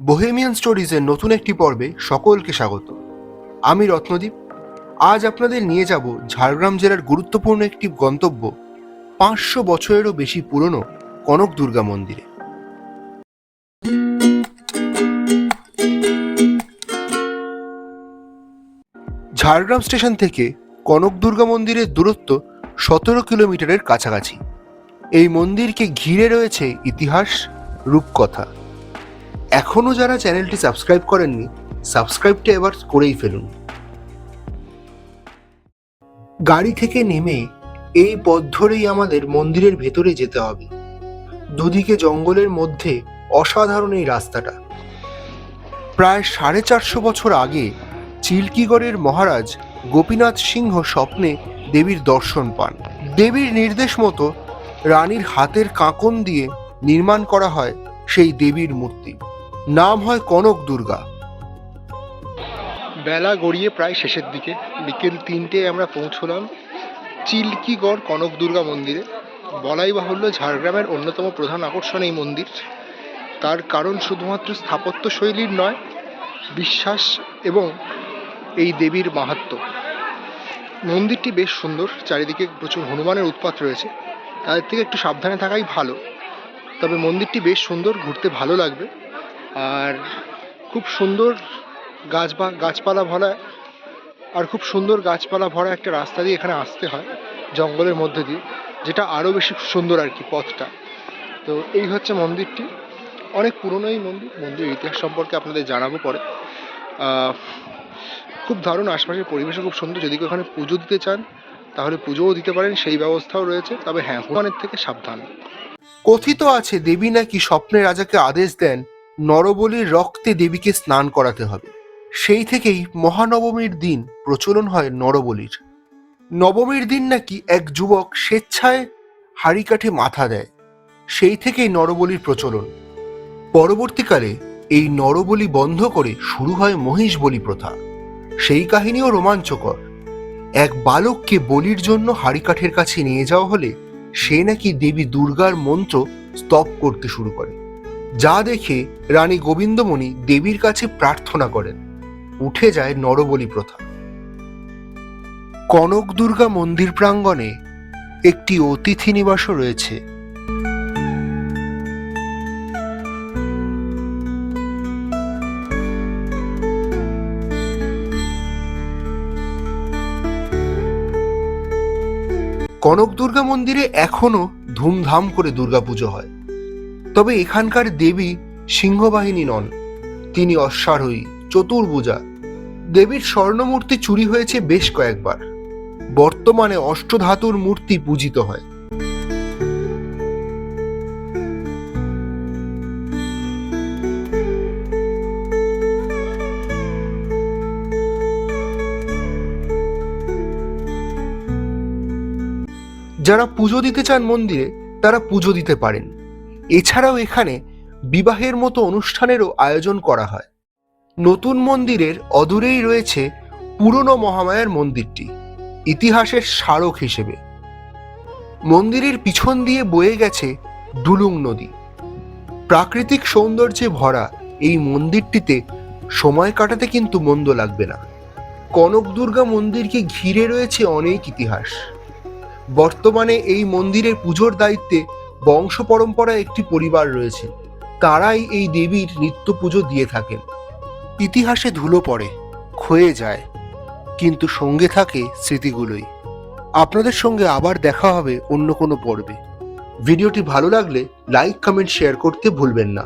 Bohemian স্টোরিজের নতুন একটি পর্বে সকলকে স্বাগত। আমি রত্নদীপ। আজ আপনাদের নিয়ে যাব ঝাড়গ্রাম জেলার গুরুত্বপূর্ণ একটি গন্তব্য পাঁচশো বছরেরও বেশি পুরনো কনক দুর্গা মন্দিরে। ঝাড়গ্রাম স্টেশন থেকে কনক দুর্গা মন্দিরের দূরত্ব সতেরো কিলোমিটারের কাছাকাছি। এই মন্দিরকে ঘিরে রয়েছে ইতিহাস, রূপকথা। এখনও যারা চ্যানেলটি সাবস্ক্রাইব করেননি, সাবস্ক্রাইবটা এবার করেই ফেলুন। গাড়ি থেকে নেমে এই পথ ধরেই আমাদের মন্দিরের ভেতরে যেতে হবে। দুদিকে জঙ্গলের মধ্যে অসাধারণ এই রাস্তাটা। প্রায় সাড়ে চারশো বছর আগে চিল্কিগড়ের মহারাজ গোপীনাথ সিংহ স্বপ্নে দেবীর দর্শন পান। দেবীর নির্দেশ মতো রানীর হাতের কাঁকন দিয়ে নির্মাণ করা হয় সেই দেবীর মূর্তি। নাম হয় কনক দুর্গা। বেলা গড়িয়ে প্রায় শেষের দিকে, বিকেল তিনটে আমরা পৌঁছলাম চিল্কিগড় কনক দুর্গা মন্দিরে। বলাই বাহুল্য ঝাড়গ্রামের অন্যতম প্রধান আকর্ষণ এই মন্দির। তার কারণ শুধুমাত্র স্থাপত্য শৈলীর নয়, বিশ্বাস এবং এই দেবীর মাহাত্ম্য মন্দিরটি বেশ সুন্দর, চারিদিকে প্রচুর হনুমানের উৎপাত রয়েছে। তাদের থেকে একটু সাবধানে থাকাই ভালো। তবে মন্দিরটি বেশ সুন্দর, ঘুরতে ভালো লাগবে। আর খুব সুন্দর গাছ বা গাছপালা ভরা, আর খুব সুন্দর গাছপালা ভরা একটা রাস্তা দিয়ে এখানে আসতে হয়, জঙ্গলের মধ্যে দিয়ে, যেটা আরও বেশি সুন্দর আর কি পথটা। তো এই হচ্ছে মন্দিরটি। অনেক পুরনো এই মন্দির মন্দিরের ইতিহাস সম্পর্কে আপনাদের জানাব পরে। খুব দারুণ আশপাশের পরিবেশও খুব সুন্দর। যদি কেউ এখানে পুজো দিতে চান, তাহলে পুজোও দিতে পারেন, সেই ব্যবস্থাও রয়েছে। তবে হ্যাঁ হনুমানের থেকে সাবধান। কথিত আছে, দেবী নাকি স্বপ্নে রাজাকে আদেশ দেন নরবলির রক্তে দেবীকে স্নান করাতে হবে। সেই থেকেই মহানবমীর দিন প্রচলন হয় নরবলির। নবমীর দিন নাকি এক যুবক স্বেচ্ছায় হাড়ি কাঠে মাথা দেয়। সেই থেকেই নরবলির প্রচলন। পরবর্তীকালে এই নরবলি বন্ধ করে শুরু হয় মহিষ বলি প্রথা। সেই কাহিনীও রোমাঞ্চকর। এক বালককে বলির জন্য হাড়ি কাঠের কাছে নিয়ে যাওয়া হলে সে নাকি দেবী দুর্গার মন্ত্র স্তব করতে শুরু করে। যা দেখে রানী গোবিন্দমণি দেবীর কাছে প্রার্থনা করেন। উঠে যায় নরবলি প্রথা। কনক দুর্গা মন্দির প্রাঙ্গণে একটি অতিথি নিবাসও রয়েছে। কনক দুর্গা মন্দিরে এখনও ধুমধাম করে দুর্গাপুজো হয়। তবে এখানকার দেবী সিংহবাহিনী নন। তিনি অশ্বারোহী, চতুর্ভুজা। দেবীর স্বর্ণমূর্তি চুরি হয়েছে বেশ কয়েকবার। বর্তমানে অষ্টধাতুর মূর্তি পূজিত হয়। যারা পুজো দিতে চান মন্দিরে, তারা পুজো দিতে পারেন। এছাড়াও এখানে বিবাহের মতো অনুষ্ঠানেরও আয়োজন করা হয়। নতুন মন্দিরের অদূরেই রয়েছে পুরনো মহামায়ার মন্দিরটি, ইতিহাসের স্মারক হিসেবে। মন্দিরের পিছন দিয়ে বয়ে গেছে ডুলুং নদী। প্রাকৃতিক সৌন্দর্যে ভরা এই মন্দিরটিতে সময় কাটাতে কিন্তু মন্দ লাগবে না। কনক দুর্গা মন্দিরকে ঘিরে রয়েছে অনেক ইতিহাস। বর্তমানে এই মন্দিরের পুজোর দায়িত্বে বংশ পরম্পরায় একটি পরিবার রয়েছে। তারাই এই দেবীর নিত্য পুজো দিয়ে থাকেন ইতিহাসে ধুলো পড়ে, ক্ষয়ে যায়, কিন্তু সঙ্গে থাকে স্মৃতিগুলোই। আপনাদের সঙ্গে আবার দেখা হবে অন্য কোনো পর্বে। ভিডিওটি ভালো লাগলে লাইক, কমেন্ট, শেয়ার করতে ভুলবেন না।